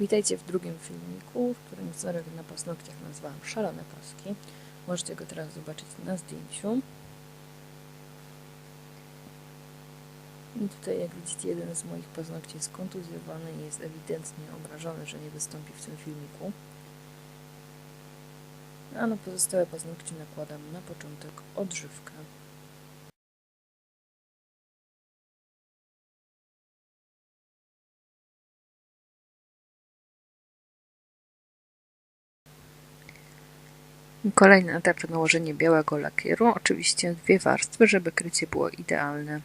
Witajcie w drugim filmiku, w którym wzorek na paznokciach nazwałam Szalone Paski. Możecie go teraz zobaczyć na zdjęciu. I tutaj jak widzicie jeden z moich paznokci jest kontuzjowany i jest ewidentnie obrażony, że nie wystąpi w tym filmiku. A na pozostałe paznokcie nakładam na początek odżywkę. Kolejny etap to nałożenie białego lakieru, oczywiście dwie warstwy, żeby krycie było idealne.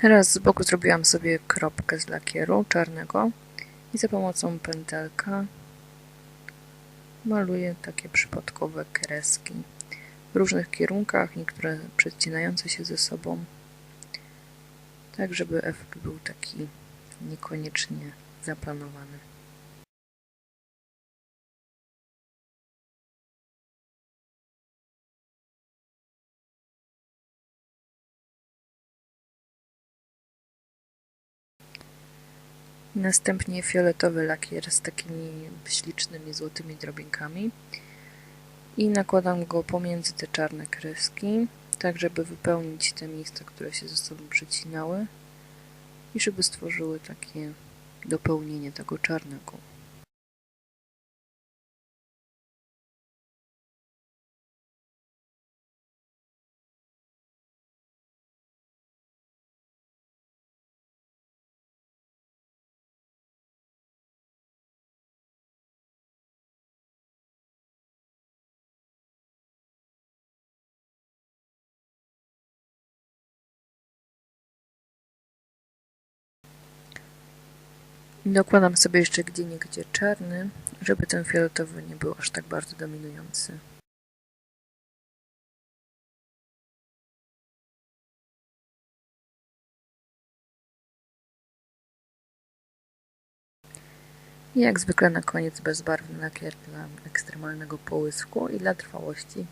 Teraz z boku zrobiłam sobie kropkę z lakieru czarnego i za pomocą pętelka maluję takie przypadkowe kreski w różnych kierunkach, niektóre przecinające się ze sobą, tak żeby efekt był taki niekoniecznie zaplanowany. Następnie fioletowy lakier z takimi ślicznymi złotymi drobinkami i nakładam go pomiędzy te czarne kreski, tak żeby wypełnić te miejsca, które się ze sobą przecinały i żeby stworzyły takie dopełnienie tego czarnego. Dokładam sobie jeszcze gdzie niegdzie czarny, żeby ten fioletowy nie był aż tak bardzo dominujący. I jak zwykle na koniec bezbarwny lakier dla ekstremalnego połysku i dla trwałości.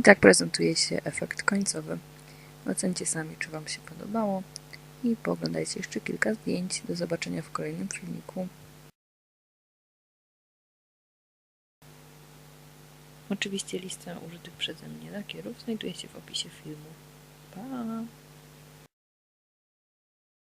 I tak prezentuje się efekt końcowy. Ocencie sami, czy Wam się podobało i pooglądajcie jeszcze kilka zdjęć. Do zobaczenia w kolejnym filmiku. Oczywiście lista użytych przeze mnie lakierów znajduje się w opisie filmu. Pa!